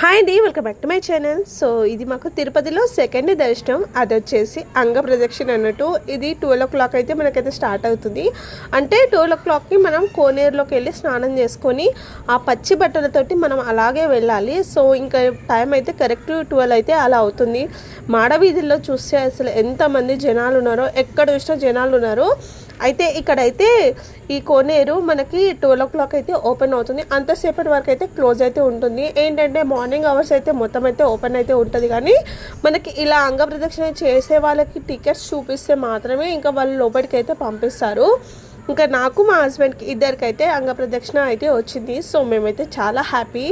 Hi అండి welcome back to my channel so ఇది మాకు తిరుపతిలో సెకండ్ దర్శనం. అది వచ్చేసి అంగ ప్రదక్షిణ అన్నట్టు. ఇది ట్వెల్వ్ ఓ క్లాక్ అయితే మనకైతే స్టార్ట్ అవుతుంది. అంటే ట్వెల్వ్ ఓ క్లాక్కి మనం కోనేరులోకి వెళ్ళి స్నానం చేసుకొని ఆ పచ్చి బట్టలతోటి మనం అలాగే వెళ్ళాలి. సో ఇంకా టైం అయితే కరెక్ట్ ట్వెల్వ్ అయితే అలా అవుతుంది. మాడవీధుల్లో చూస్తే అసలు ఎంతమంది జనాలు ఉన్నారో ఎక్కడ చూసినా జనాలు ఉన్నారు అయితే ఇక్కడైతే ఈ కోనేరు మనకి ట్వెల్వ్ ఓ క్లాక్ అయితే ఓపెన్ అవుతుంది. అంతసేపటి వరకు అయితే క్లోజ్ అయితే ఉంటుంది. ఏంటంటే మార్నింగ్ అవర్స్ అయితే మొత్తం అయితే ఓపెన్ అయితే ఉంటుంది. కానీ మనకి ఇలా అంగ ప్రదక్షిణ చేసే వాళ్ళకి టికెట్స్ చూపిస్తే మాత్రమే ఇంకా వాళ్ళు లోపలికి అయితే పంపిస్తారు. ఇంకా నాకు మా హస్బెండ్కి ఇద్దరికైతే అంగ ప్రదక్షిణ అయితే వచ్చింది. సో మేమైతే చాలా హ్యాపీ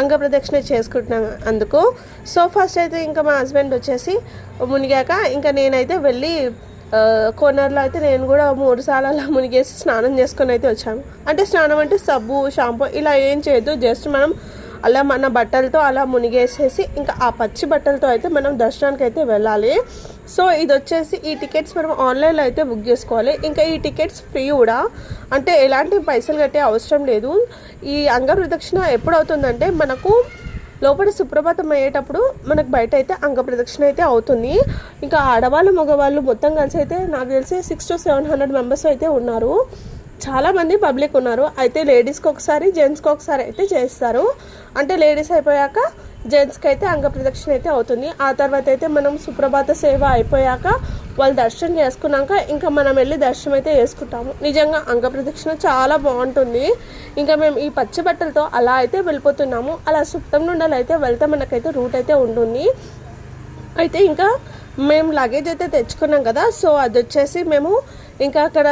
అంగ ప్రదక్షిణ చేసుకుంటున్నాం అందుకు. సో ఫస్ట్ అయితే ఇంకా మా హస్బెండ్ వచ్చేసి మునిగాక ఇంకా నేనైతే వెళ్ళి కోనర్లో అయితే నేను కూడా మూడు సార్లు అలా మునిగేసి స్నానం చేసుకొని అయితే వచ్చాను. అంటే స్నానం అంటే సబ్బు షాంపూ ఇలా ఏం చేయొద్దు. జస్ట్ మనం అలా మన బట్టలతో అలా మునిగేసేసి ఇంకా ఆ పచ్చి బట్టలతో అయితే మనం దర్శనానికి అయితే వెళ్ళాలి. సో ఇది వచ్చేసి ఈ టికెట్స్ మనం ఆన్లైన్లో అయితే బుక్ చేసుకోవాలి. ఇంకా ఈ టికెట్స్ ఫ్రీ కూడా. అంటే ఎలాంటి పైసలు కట్టే అవసరం లేదు. ఈ అంగ ప్రదక్షిణ ఎప్పుడు మనకు లోపల సుప్రభాతం అయ్యేటప్పుడు మనకు బయట అయితే అంగ ప్రదక్షిణ అయితే అవుతుంది. ఇంకా ఆడవాళ్ళు మగవాళ్ళు మొత్తం కలిసి అయితే నాకు తెలిసి six to seven hundred members అయితే ఉన్నారు. చాలామంది పబ్లిక్ ఉన్నారు. అయితే లేడీస్కి ఒకసారి జెంట్స్కి ఒకసారి అయితే చేస్తారు. అంటే లేడీస్ అయిపోయాక జెంట్స్కి అయితే అంగ ప్రదక్షిణ అయితే అవుతుంది. ఆ తర్వాత అయితే మనం సుప్రభాత సేవ అయిపోయాక వాళ్ళు దర్శనం చేసుకున్నాక ఇంకా మనం వెళ్ళి దర్శనం అయితే చేసుకుంటాము. నిజంగా అంగ ప్రదక్షిణ చాలా బాగుంటుంది. ఇంకా మేము ఈ పచ్చి బట్టలతో అలా అయితే వెళ్ళిపోతున్నాము. అలా సుప్తం నుండి అయితే వెళ్తే మనకైతే రూట్ అయితే ఉంటుంది. అయితే ఇంకా మేము లగేజ్ అయితే తెచ్చుకున్నాం కదా. సో అది వచ్చేసి మేము ఇంకా అక్కడ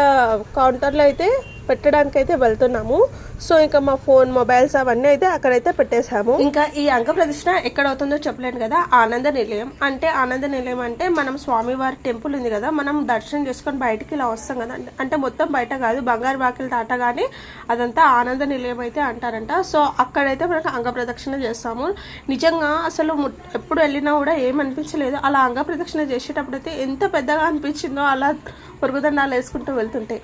కౌంటర్లో అయితే పెట్టడానికి అయితే వెళ్తున్నాము. సో ఇంకా మా ఫోన్ మొబైల్స్ అవన్నీ అయితే అక్కడైతే పెట్టేశాము. ఇంకా ఈ అంగ ప్రదర్శన ఎక్కడ అవుతుందో చెప్పలేను కదా ఆనంద నిలయం. అంటే ఆనంద నిలయం అంటే మనం స్వామివారి టెంపుల్ ఉంది కదా మనం దర్శనం చేసుకొని బయటికి ఇలా వస్తాం కదా. అంటే మొత్తం బయట కాదు బంగారు బాకిలు దాటగానే అదంతా ఆనంద నిలయం అయితే అంటారంట. సో అక్కడైతే మనకు అంగ ప్రదక్షిణ చేస్తాము. నిజంగా అసలు ము- ఎప్పుడు వెళ్ళినా కూడా ఏమనిపించలేదు అలా అంగ ప్రదక్షిణ చేసేటప్పుడు అయితే ఎంత పెద్దగా అనిపించిందో అలా పొరుగుదండాలు వేసుకుంటూ వెళ్తుంటే.